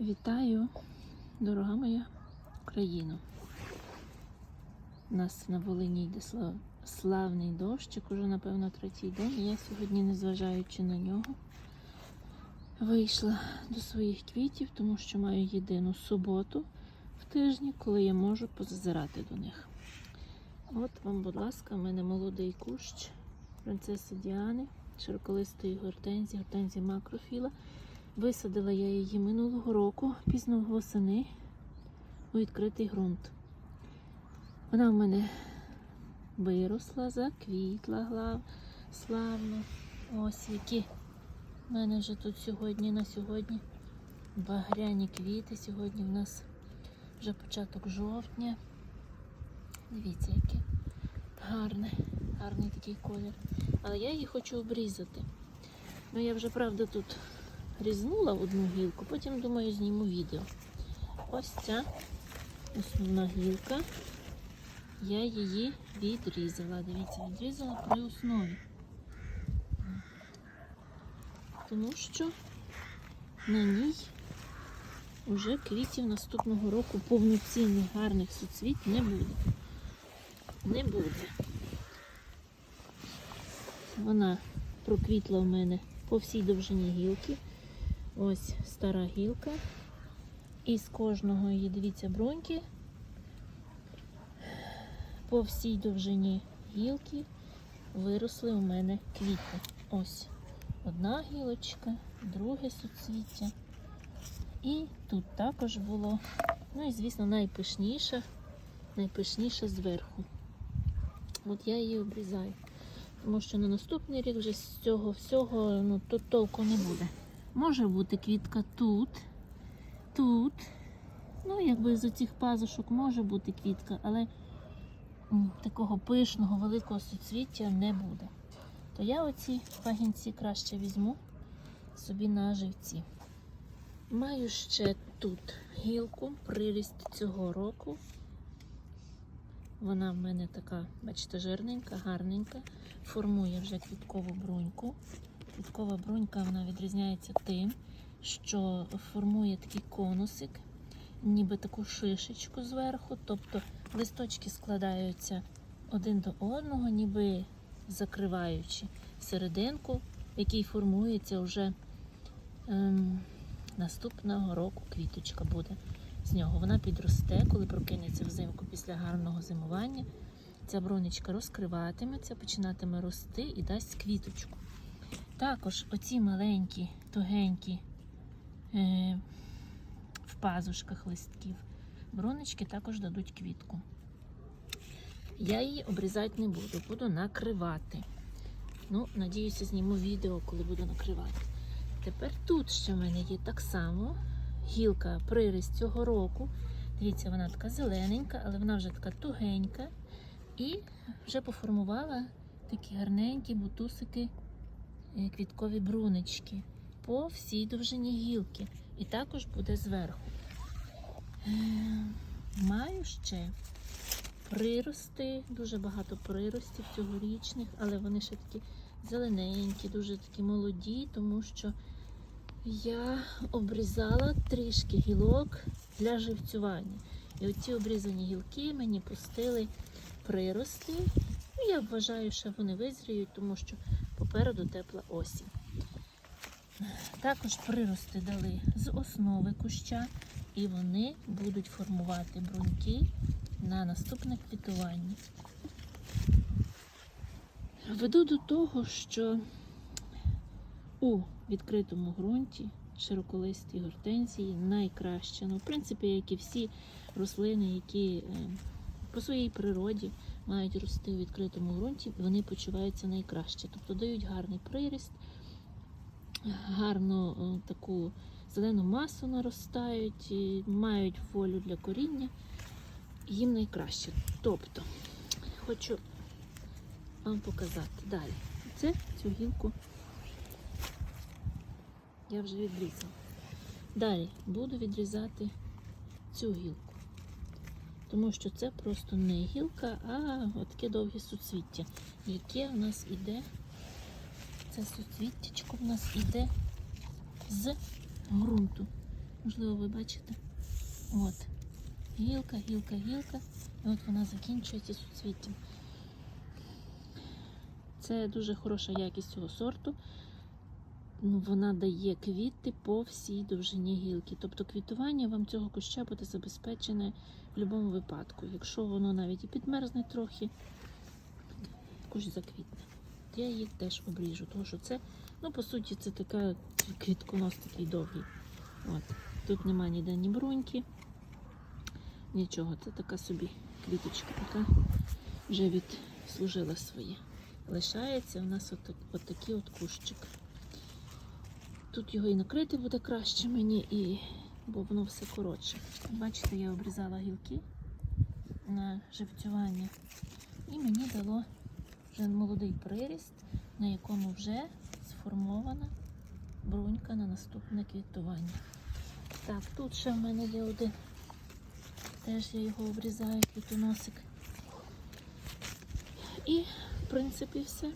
Вітаю, дорога моя Україна. У нас на Волині йде слав- славний дощик, уже, напевно, третій день. Я сьогодні, незважаючи на нього, вийшла до своїх квітів, тому що маю єдину суботу в тижні, коли я можу позазирати до них. От вам, будь ласка, в мене молодий кущ принцеси Діани, широколистої гортензії, гортензії макрофіла. Висадила я її минулого року, пізно восени, у відкритий ґрунт. Вона в мене виросла, заквітла славно. Ось які в мене вже тут сьогодні на сьогодні багряні квіти. Сьогодні в нас вже початок жовтня. Дивіться, яке гарне, гарний такий колір. Але я її хочу обрізати. Ну, я вже, правда, тут різнула одну гілку, потім думаю, зніму відео. Ось ця основна гілка. Я її відрізала. Дивіться, відрізала при основі. Тому що на ній вже квітів наступного року повноцінних гарних суцвіт не буде. Не буде. Вона проквітла в мене по всій довжині гілки. Ось стара гілка. І з кожного її, дивіться, бруньки. По всій довжині гілки виросли у мене квіти. Ось одна гілочка, друге суцвіття. І тут також було, ну і, звісно, найпишніша, найпишніша зверху. От я її обрізаю. Тому що на наступний рік вже з цього всього ну, тут толку не буде. Може бути квітка тут, тут. Ну, якби з цих пазушок може бути квітка, але такого пишного, великого суцвіття не буде. То я оці пагінці краще візьму собі на живці. Маю ще тут гілку, приріст цього року. Вона в мене така, бачите, жирненька, гарненька. Формує вже квіткову бруньку. Квіткова брунька вона відрізняється тим, що формує такий конусик, ніби таку шишечку зверху. Тобто листочки складаються один до одного, ніби закриваючи серединку, в якій формується вже ем, наступного року квіточка буде з нього. Вона підросте, коли прокинеться взимку після гарного зимування. Ця бронечка розкриватиметься, починатиме рости і дасть квіточку. Також оці маленькі, тугенькі е, в пазушках листків бронечки також дадуть квітку. Я її обрізати не буду, буду накривати. Ну, надіюся, зніму відео, коли буду накривати. Тепер тут ще в мене є так само гілка приріст цього року. Дивіться, вона така зелененька, але вона вже така тугенька. І вже поформувала такі гарненькі бутусики квіткові брунечки по всій довжині гілки. І також буде зверху. Е, Маю ще прирости, дуже багато приростів цьогорічних, але вони ще такі зелененькі, дуже такі молоді, тому що я обрізала трішки гілок для живцювання. І оці обрізані гілки мені пустили прирости. Ну, я вважаю, що вони визріють, тому що попереду тепла осінь. Також прирости дали з основи куща, і вони будуть формувати бруньки на наступне квітування. Веду до того, що у відкритому ґрунті широколисті гортензії найкраще. Ну, в принципі, як і всі рослини, які е, по своїй природі мають рости у відкритому ґрунті, вони почуваються найкраще. Тобто дають гарний приріст, гарну е, таку зелену масу наростають, і мають волю для коріння. Їм найкраще. Тобто, хочу вам показати далі. Це цю гілку я вже відрізала. Далі буду відрізати цю гілку. Тому що це просто не гілка, а таке довге суцвіття, яке в нас іде. Це суцвіттячко в нас іде з ґрунту. Можливо, ви бачите. От. Гілка, гілка, гілка. І от вона закінчується суцвіттям. Це дуже хороша якість цього сорту. Ну, вона дає квіти по всій довжині гілки. Тобто квітування вам цього куща буде забезпечене будь-якому випадку. Якщо воно навіть і підмерзне трохи, кущ заквітне. Я її теж обріжу, тому що це, ну, по суті, це така квітконос такий довгий. От. Тут нема ніде ні бруньки, нічого. Це така собі квіточка, яка вже відслужила своє. Лишається у нас от, от такий от кущик. Тут його і накрити буде краще мені, і, бо воно все коротше. Бачите, я обрізала гілки на живцювання. І мені дало вже молодий приріст, на якому вже сформована брунька на наступне квітування. Так, тут ще в мене є один. Теж я його обрізаю, квітоносик. І, в принципі, все.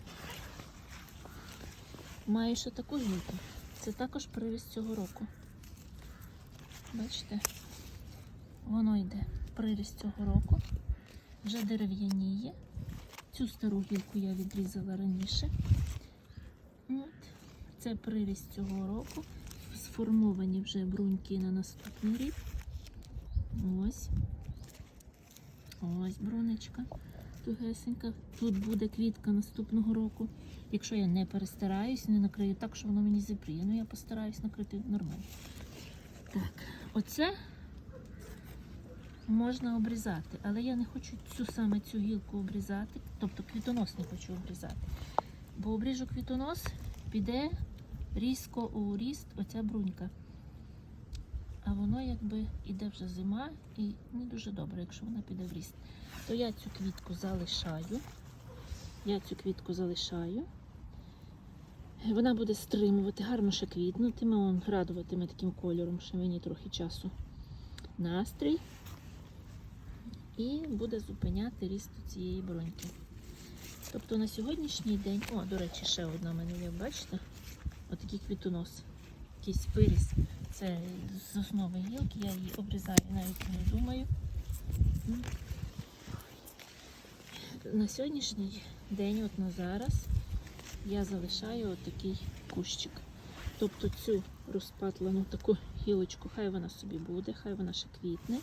Маю ще таку гілку. Це також приріст цього року. Бачите? Воно йде приріст цього року. Вже дерев'яніє. Цю стару гілку я відрізала раніше. От. Це приріст цього року. Сформовані вже бруньки на наступний рік. Ось. Ось брунечка. Тугесенька. Тут буде квітка наступного року. Якщо я не перестараюсь, не накрию так, що воно мені зіпріє. Ну я постараюсь накрити нормально. Так, оце можна обрізати, але я не хочу цю саме цю гілку обрізати, тобто квітонос не хочу обрізати. Бо обріжу квітонос, піде різко у ріст оця брунька. А воно якби іде вже зима і не дуже добре, якщо вона піде в ріст. То я цю квітку залишаю. Я цю квітку залишаю. Вона буде стримувати, гарно ще квітнутиме, он радуватиме таким кольором, ще мені трохи часу настрій. І буде зупиняти ріст цієї броньки. Тобто на сьогоднішній день, о, до речі, ще одна в мене є, бачите? Отакий квітонос, якийсь виріс. Це з основи гілки, я її обрізаю, навіть не думаю. На сьогоднішній день, от на зараз, я залишаю отакий кущик. Тобто цю розпатлену таку гілочку, хай вона собі буде, хай вона ще квітне.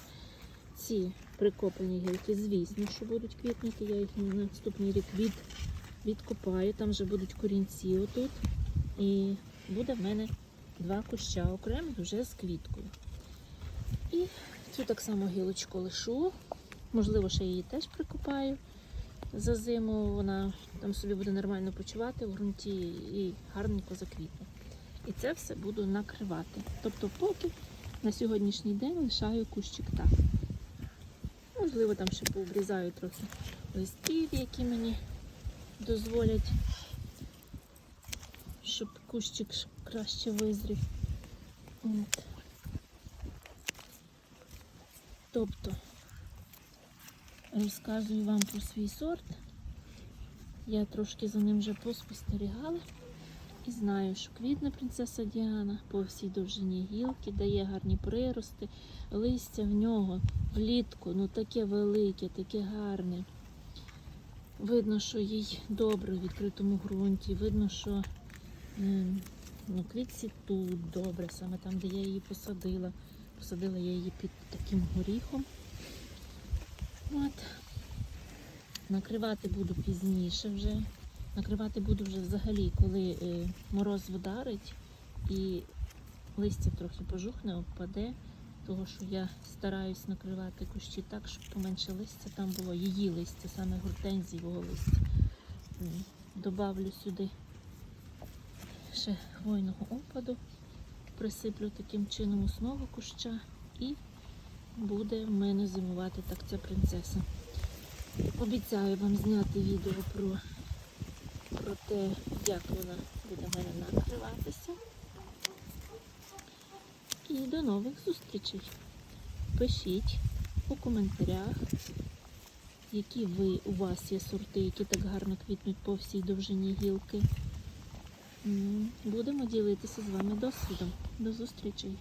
Ці прикоплені гілки, звісно, що будуть квітнути, я їх на наступний рік від, відкопаю, там вже будуть корінці отут. І буде в мене два куща окремих вже з квіткою. І цю так само гілочку лишу. Можливо, ще її теж прикопаю за зиму. Вона там собі буде нормально почувати в ґрунті і гарненько заквітне. І це все буду накривати. Тобто, поки на сьогоднішній день лишаю кущик так. Можливо, там ще пообрізаю трохи листів, які мені дозволять, щоб кущик краще визрів. От. Тобто розказую вам про свій сорт. Я трошки за ним вже поспостерігала і знаю, що квітне принцеса Діана по всій довжині гілки дає гарні прирости, листя в нього влітку, ну таке велике, таке гарне. Видно, що їй добре в відкритому ґрунті, видно, що ем, ну, квітці тут добре, саме там, де я її посадила. Посадила я її під таким горіхом. От. Накривати буду пізніше вже. Накривати буду вже взагалі, коли е, мороз вдарить і листя трохи пожухне, впаде. Того, що я стараюсь накривати кущі так, щоб поменше листя там було. Її листя, саме гортензієвого листя. Добавлю сюди ще хвойного опаду, присиплю таким чином основу куща і буде в мене зимувати так ця принцеса. Обіцяю вам зняти відео про, про те, як вона буде в мене накриватися. І до нових зустрічей. Пишіть у коментарях, які ви у вас є сорти, які так гарно квітнуть по всій довжині гілки. Будемо ділитися з вами досвідом. До зустрічей!